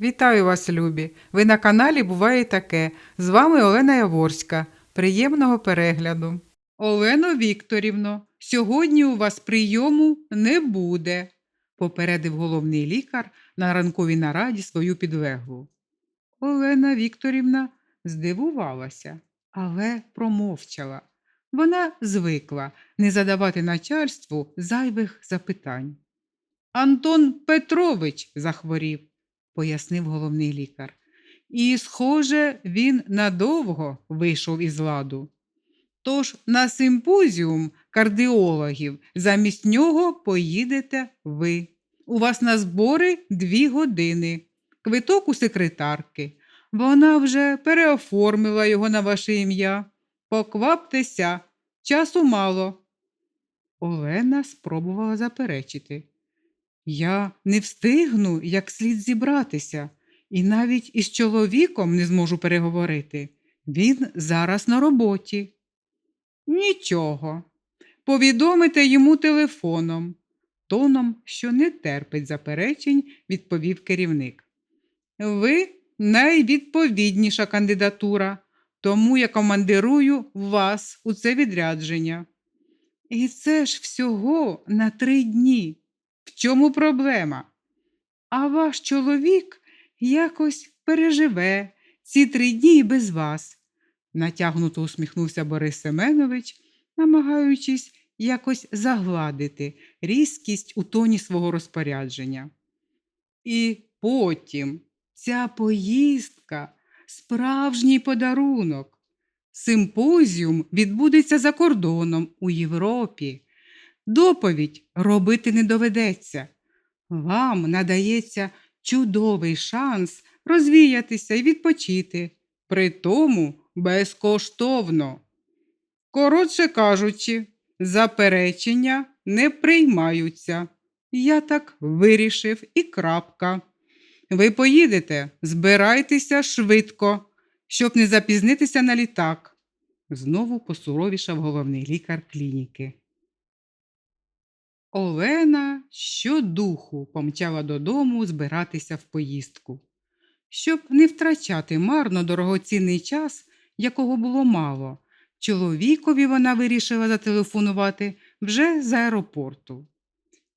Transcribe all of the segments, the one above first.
Вітаю вас, любі! Ви на каналі Буває таке. З вами Олена Яворська. Приємного перегляду. Олено Вікторівно, сьогодні у вас прийому не буде, попередив головний лікар на ранковій нараді свою підлеглу. Олена Вікторівна здивувалася, але промовчала. Вона звикла не задавати начальству зайвих запитань. Антон Петрович захворів, пояснив головний лікар. І, схоже, він надовго вийшов із ладу. Тож на симпозіум кардіологів замість нього поїдете ви. У вас на збори дві години. Квиток у секретарки. Вона вже переоформила його на ваше ім'я. Покваптеся, часу мало. Олена спробувала заперечити. Я не встигну як слід зібратися, і навіть із чоловіком не зможу переговорити. Він зараз на роботі. Нічого. Повідомите йому телефоном. Тоном, що не терпить заперечень, відповів керівник. Ви найвідповідніша кандидатура, тому я командирую вас у це відрядження. І це ж всього на три дні. В чому проблема? А ваш чоловік якось переживе ці три дні без вас, натягнуто усміхнувся Борис Семенович, намагаючись якось загладити різкість у тоні свого розпорядження. І потім ця поїздка справжній подарунок. Симпозіум відбудеться за кордоном у Європі. Доповідь робити не доведеться. Вам надається чудовий шанс розвіятися і відпочити, при тому безкоштовно. Коротше кажучи, заперечення не приймаються. Я так вирішив і крапка. Ви поїдете, збирайтеся швидко, щоб не запізнитися на літак. Знову посуровішав головний лікар клініки. Олена щодуху помчала додому збиратися в поїздку. Щоб не втрачати марно дорогоцінний час, якого було мало, чоловікові вона вирішила зателефонувати вже з аеропорту.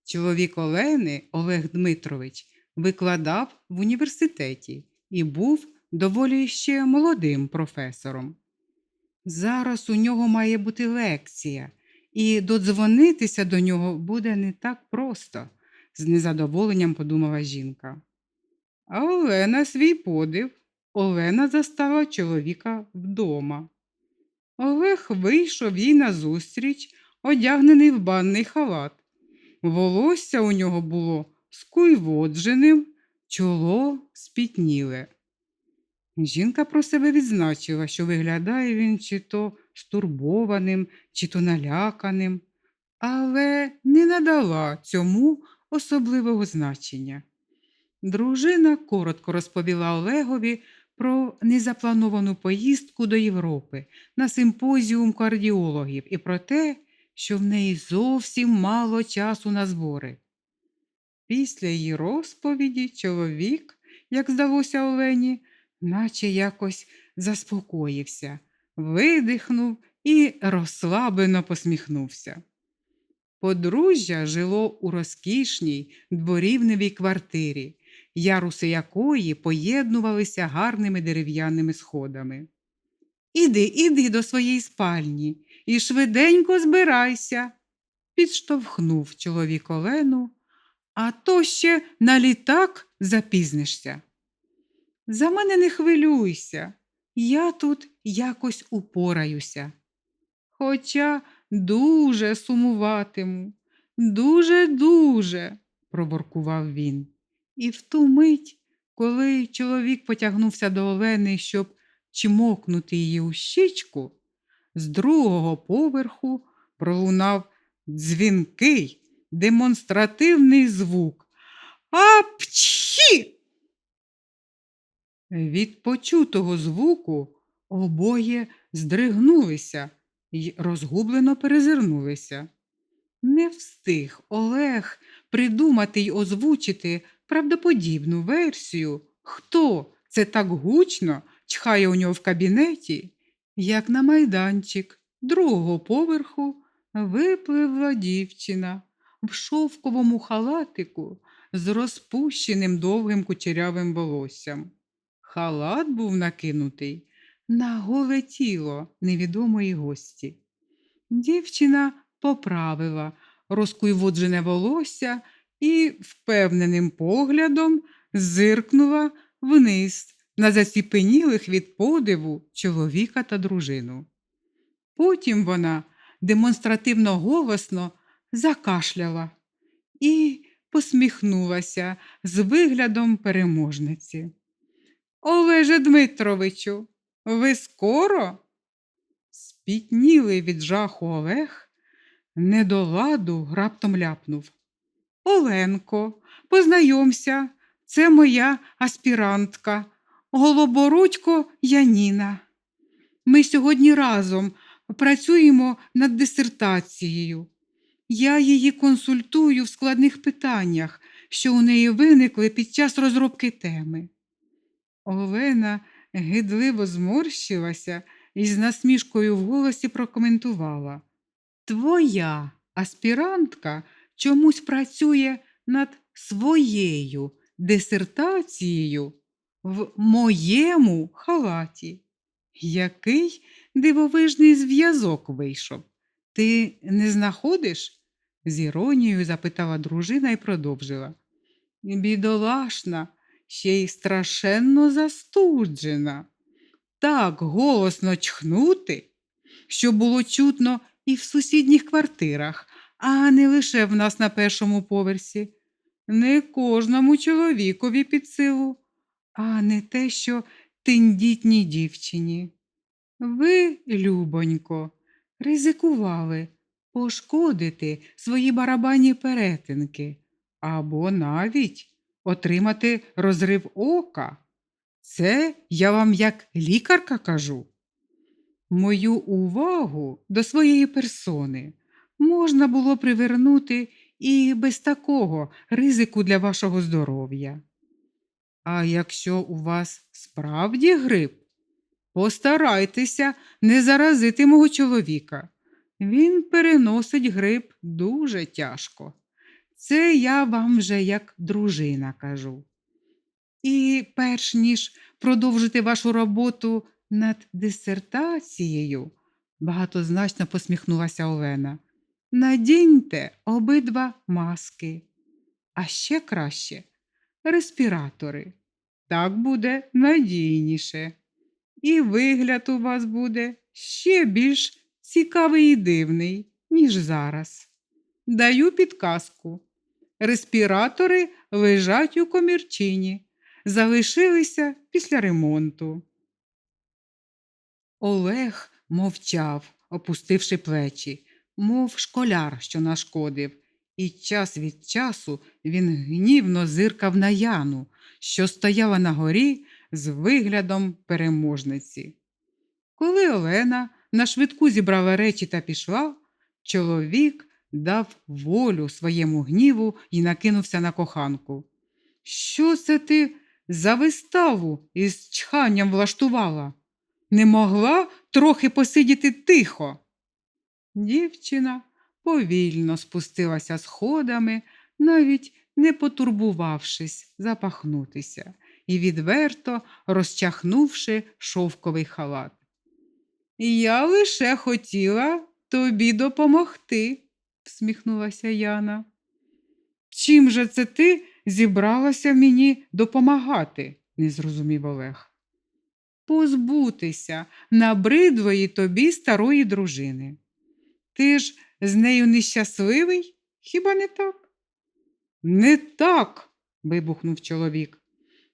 Чоловік Олени, Олег Дмитрович, викладав в університеті і був доволі ще молодим професором. Зараз у нього має бути лекція, і додзвонитися до нього буде не так просто, з незадоволенням подумала жінка. А Олена свій подив. Олена застала чоловіка вдома. Олег вийшов їй назустріч, одягнений в банний халат. Волосся у нього було скуйводженим, чоло спітніле. Жінка про себе відзначила, що виглядає він чи то стурбованим, чи то наляканим, але не надала цьому особливого значення. Дружина коротко розповіла Олегові про незаплановану поїздку до Європи на симпозіум кардіологів і про те, що в неї зовсім мало часу на збори. Після її розповіді чоловік, як здалося Олені, наче якось заспокоївся, видихнув і розслаблено посміхнувся. Подружжя жило у розкішній дворівневій квартирі, яруси якої поєднувалися гарними дерев'яними сходами. Іди, іди до своєї спальні і швиденько збирайся, підштовхнув чоловік Олену, а то ще на літак запізнишся. За мене не хвилюйся, я тут якось упораюся. Хоча дуже сумуватиму, дуже-дуже, проборкував він. І в ту мить, коли чоловік потягнувся до Олени, щоб чмокнути її у щічку, з другого поверху пролунав дзвінкий, демонстративний звук. Апчхі! Від почутого звуку обоє здригнулися й розгублено перезирнулися. Не встиг Олег придумати й озвучити правдоподібну версію, Хто це так гучно чхає у нього в кабінеті, як на майданчик другого поверху випливла дівчина в шовковому халатику з розпущеним довгим кучерявим волоссям. Халат був накинутий на голе тіло невідомої гості. Дівчина поправила розкуйводжене волосся і впевненим поглядом зиркнула вниз на заціпенілих від подиву чоловіка та дружину. Потім вона демонстративно голосно закашляла і посміхнулася з виглядом переможниці. Олеже Дмитровичу, ви скоро? Спітнілий від жаху Олег не до ладу раптом ляпнув. Оленко, познайомся, це моя аспірантка, Голобородько Яніна. Ми сьогодні разом працюємо над дисертацією. Я її консультую в складних питаннях, що у неї виникли під час розробки теми. Олена гидливо зморщилася і з насмішкою в голосі прокоментувала. Твоя аспірантка чомусь працює над своєю дисертацією в моєму халаті. Який дивовижний зв'язок вийшов. Ти не знаходиш? з іронією запитала дружина і продовжила. Бідолашна, ще й страшенно застуджена. Так голосно чхнути, що було чутно і в сусідніх квартирах, а не лише в нас на першому поверсі. Не кожному чоловікові під силу, а не те, що тендітній дівчині. Ви, любонько, ризикували пошкодити свої барабанні перетинки або навіть отримати розрив ока. Це я вам як лікарка кажу. Мою увагу до своєї персони можна було привернути і без такого ризику для вашого здоров'я. А якщо у вас справді грип, постарайтеся не заразити мого чоловіка. Він переносить грип дуже тяжко. Це я вам вже як дружина кажу. І перш ніж продовжити вашу роботу над дисертацією, багатозначно посміхнулася Олена, надіньте обидва маски, а ще краще респіратори. Так буде надійніше. І вигляд у вас буде ще більш цікавий і дивний, ніж зараз. Даю підказку. Респіратори лежать у комірчині, залишилися після ремонту. Олег мовчав, опустивши плечі, мов школяр, що нашкодив, і час від часу він гнівно зиркав на Яну, що стояла на горі з виглядом переможниці. Коли Олена на швидку зібрала речі та пішла, чоловік дав волю своєму гніву і накинувся на коханку. Що це ти за виставу із чханням влаштувала? Не могла трохи посидіти тихо. Дівчина повільно спустилася сходами, навіть не потурбувавшись запахнутися і відверто розчахнувши шовковий халат. Я лише хотіла тобі допомогти, всміхнулася Яна. Чим же це ти зібралася мені допомагати? не зрозумів Олег. Позбутися набридлої тобі старої дружини. Ти ж з нею нещасливий? Хіба не так? Не так, вибухнув чоловік.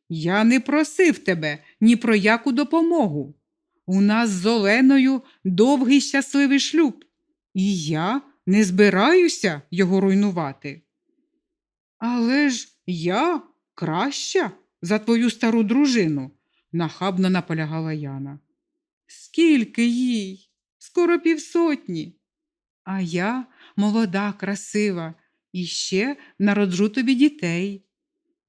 Я не просив тебе ні про яку допомогу. У нас з Оленою довгий щасливий шлюб, і я не збираюся його руйнувати. Але ж я краща за твою стару дружину, нахабно наполягала Яна. Скільки їй? Скоро півсотні. А я молода, красива, і ще народжу тобі дітей.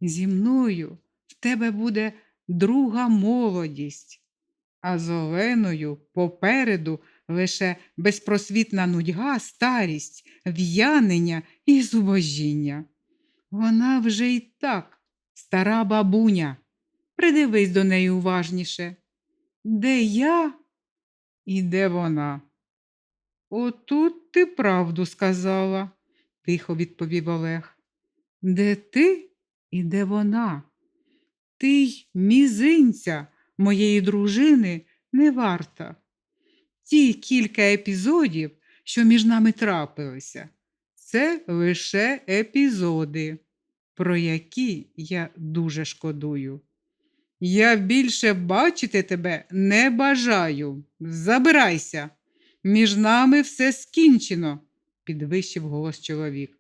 Зі мною в тебе буде друга молодість. А з Оленою попереду лише безпросвітна нудьга, старість, в'янення і зубожіння. Вона вже й так, стара бабуня. Придивись до неї уважніше. Де я і де вона? Отут ти правду сказала, тихо відповів Олег. Де ти і де вона? Ти й мізинця моєї дружини не варта. Ті кілька епізодів, що між нами трапилися, це лише епізоди, про які я дуже шкодую. Я більше бачити тебе не бажаю. Забирайся. Між нами все скінчено, підвищив голос чоловік.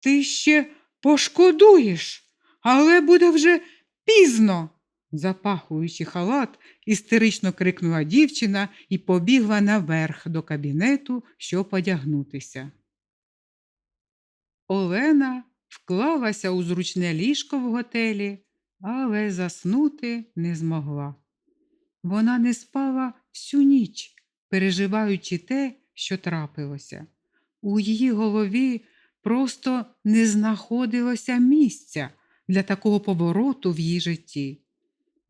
Ти ще пошкодуєш, але буде вже пізно. Запахуючи халат, істерично крикнула дівчина і побігла наверх до кабінету, щоб одягнутися. Олена вклалася у зручне ліжко в готелі, але заснути не змогла. Вона не спала всю ніч, переживаючи те, що трапилося. У її голові просто не знаходилося місця для такого повороту в її житті.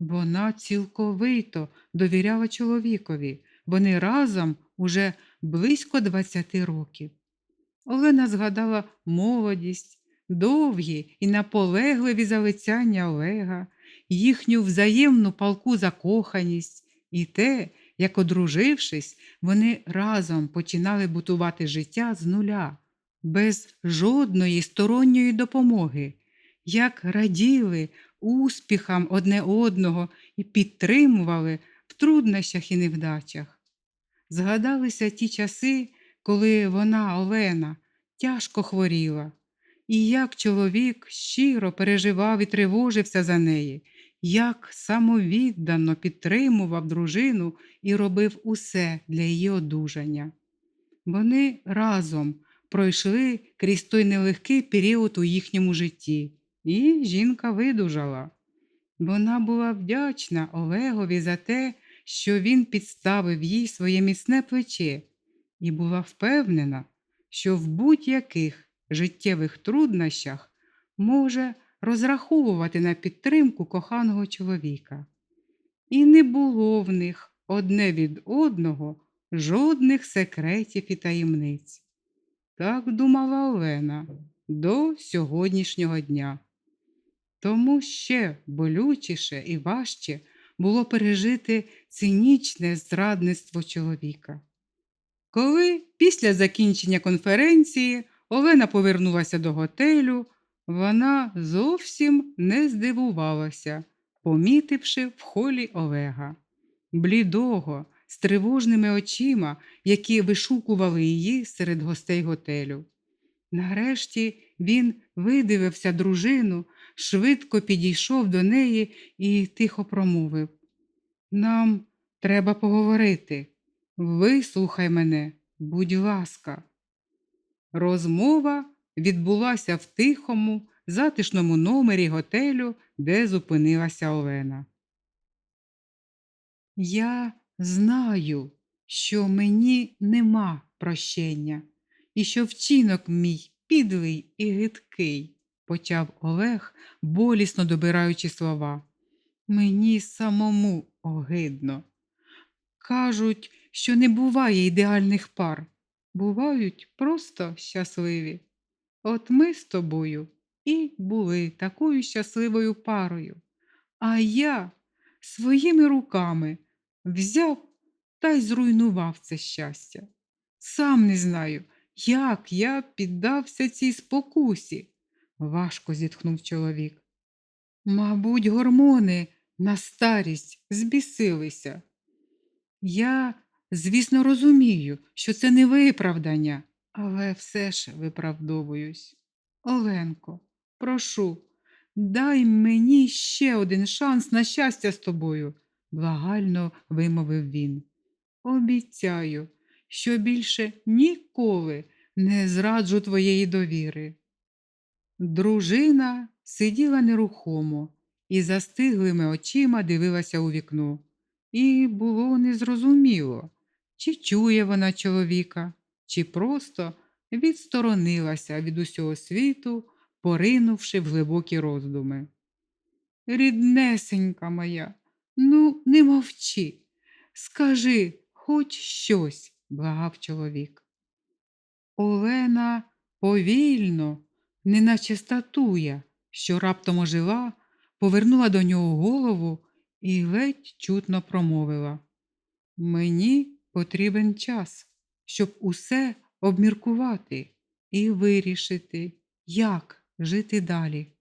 Вона цілковито довіряла чоловікові, вони разом уже близько 20 років. Олена згадала молодість, довгі і наполегливі залицяння Олега, їхню взаємну палку закоханість і те, як, одружившись, вони разом починали будувати життя з нуля, без жодної сторонньої допомоги, як раділи успіхам одне одного і підтримували в труднощах і невдачах. Згадалися ті часи, коли вона, Олена, тяжко хворіла, і як чоловік щиро переживав і тривожився за неї, як самовіддано підтримував дружину і робив усе для її одужання. Вони разом пройшли крізь той нелегкий період у їхньому житті, і жінка видужала. Вона була вдячна Олегові за те, що він підставив їй своє міцне плече, і була впевнена, що в будь-яких життєвих труднощах може розраховувати на підтримку коханого чоловіка. І не було в них одне від одного жодних секретів і таємниць. Так думала Олена до сьогоднішнього дня. Тому ще болючіше і важче було пережити цинічне зрадництво чоловіка. Коли після закінчення конференції Олена повернулася до готелю, вона зовсім не здивувалася, помітивши в холі Олега, блідого, з тривожними очима, які вишукували її серед гостей готелю. Нарешті він видивився дружину, швидко підійшов до неї і тихо промовив Нам треба поговорити. Вислухай мене, будь ласка. Розмова відбулася в тихому, затишному номері готелю, де зупинилася Олена. Я знаю, що мені нема прощення, і що вчинок мій підлий і гидкий, почав Олег, болісно добираючи слова. Мені самому огидно. Кажуть, що не буває ідеальних пар, бувають просто щасливі. От ми з тобою і були такою щасливою парою. А я своїми руками взяв та й зруйнував це щастя. Сам не знаю, як я піддався цій спокусі, важко зітхнув чоловік. Мабуть, гормони на старість збісилися. Я, звісно, розумію, що це не виправдання, але все ж виправдовуюсь. Оленко, прошу, дай мені ще один шанс на щастя з тобою, благально вимовив він. Обіцяю, що більше ніколи не зраджу твоєї довіри. Дружина сиділа нерухомо і застиглими очима дивилася у вікно. І було незрозуміло, чи чує вона чоловіка, чи просто відсторонилася від усього світу, поринувши в глибокі роздуми. Ріднесенька моя, ну не мовчи, скажи хоч щось, благав чоловік. Олена повільно, неначе статуя, що раптом ожила, повернула до нього голову і ледь чутно промовила. Мені потрібен час, щоб усе обміркувати і вирішити, як жити далі.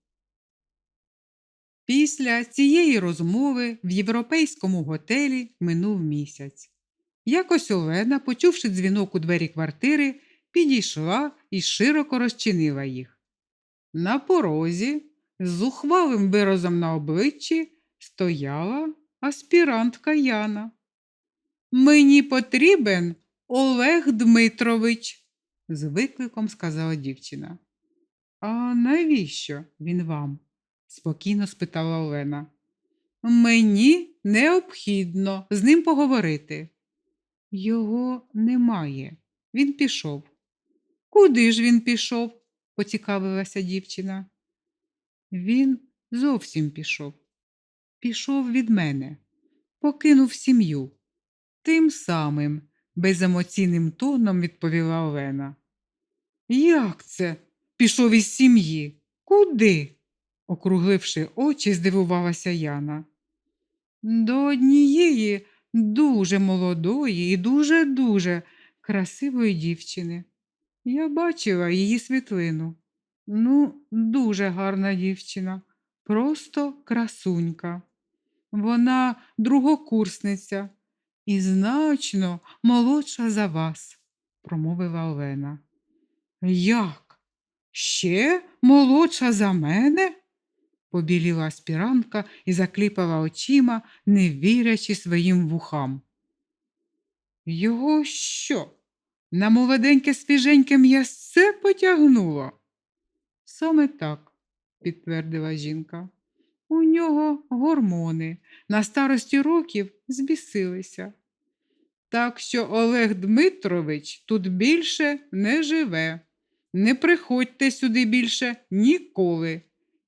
Після цієї розмови в європейському готелі минув місяць. Якось Олена, почувши дзвінок у двері квартири, підійшла і широко розчинила їх. На порозі, з зухвалим виразом на обличчі, стояла аспірантка Яна. Мені потрібен Олег Дмитрович, з викликом сказала дівчина. А навіщо він вам? спокійно спитала Олена. Мені необхідно з ним поговорити. Його немає. Він пішов. Куди ж він пішов? Поцікавилася дівчина. Він зовсім пішов. Пішов від мене, покинув сім'ю. Тим самим беземоційним тоном відповіла Олена. Як це? Пішов із сім'ї? Куди? округливши очі, здивувалася Яна. До однієї дуже молодої і дуже-дуже красивої дівчини. Я бачила її світлину. Ну, дуже гарна дівчина, просто красунька. Вона другокурсниця і значно молодша за вас, промовила Олена. Як? Ще молодша за мене? побіліла аспірантка і закліпала очима, не вірячи своїм вухам. Його що? На молоденьке свіженьке м'ясце потягнуло? Саме так, підтвердила жінка. У нього гормони на старості років збісилися. Так що Олег Дмитрович тут більше не живе. Не приходьте сюди більше ніколи.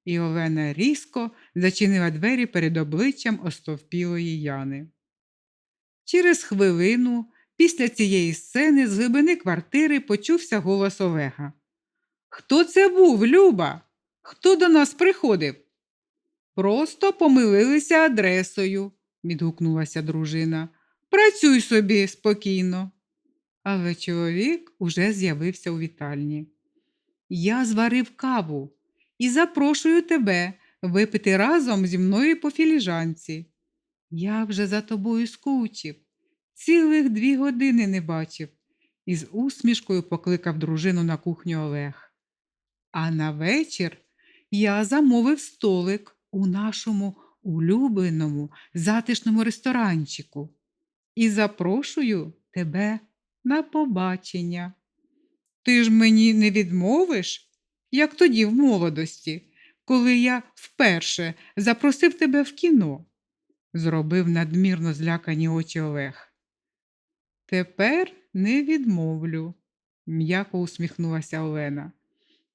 І Олена різко зачинила двері перед обличчям остовпілої Яни. Через хвилину після цієї сцени з глибини квартири почувся голос Олега. Хто це був, Люба? Хто до нас приходив? Просто помилилися адресою, відгукнулася дружина. Працюй собі спокійно. Але чоловік уже з'явився у вітальні. Я зварив каву і запрошую тебе випити разом зі мною по філіжанці. Я вже за тобою скучив, цілих дві години не бачив, і з усмішкою покликав дружину на кухню Олег. А на вечір я замовив столик у нашому улюбленому затишному ресторанчику і запрошую тебе на побачення. Ти ж мені не відмовиш, як тоді в молодості, коли я вперше запросив тебе в кіно, зробив надмірно злякані очі Олег. Тепер не відмовлю, м'яко усміхнулася Олена.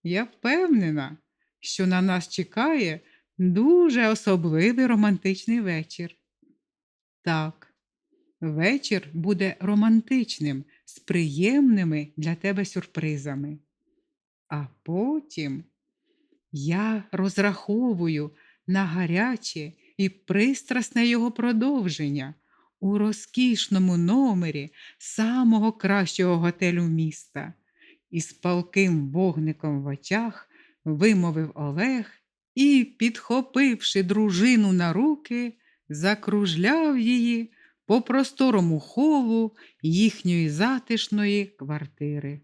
Я впевнена, що на нас чекає дуже особливий романтичний вечір. Так, вечір буде романтичним, з приємними для тебе сюрпризами. А потім я розраховую на гаряче і пристрасне його продовження у розкішному номері самого кращого готелю міста. І з палким вогником в очах вимовив Олег і, підхопивши дружину на руки, закружляв її по просторому холу їхньої затишної квартири.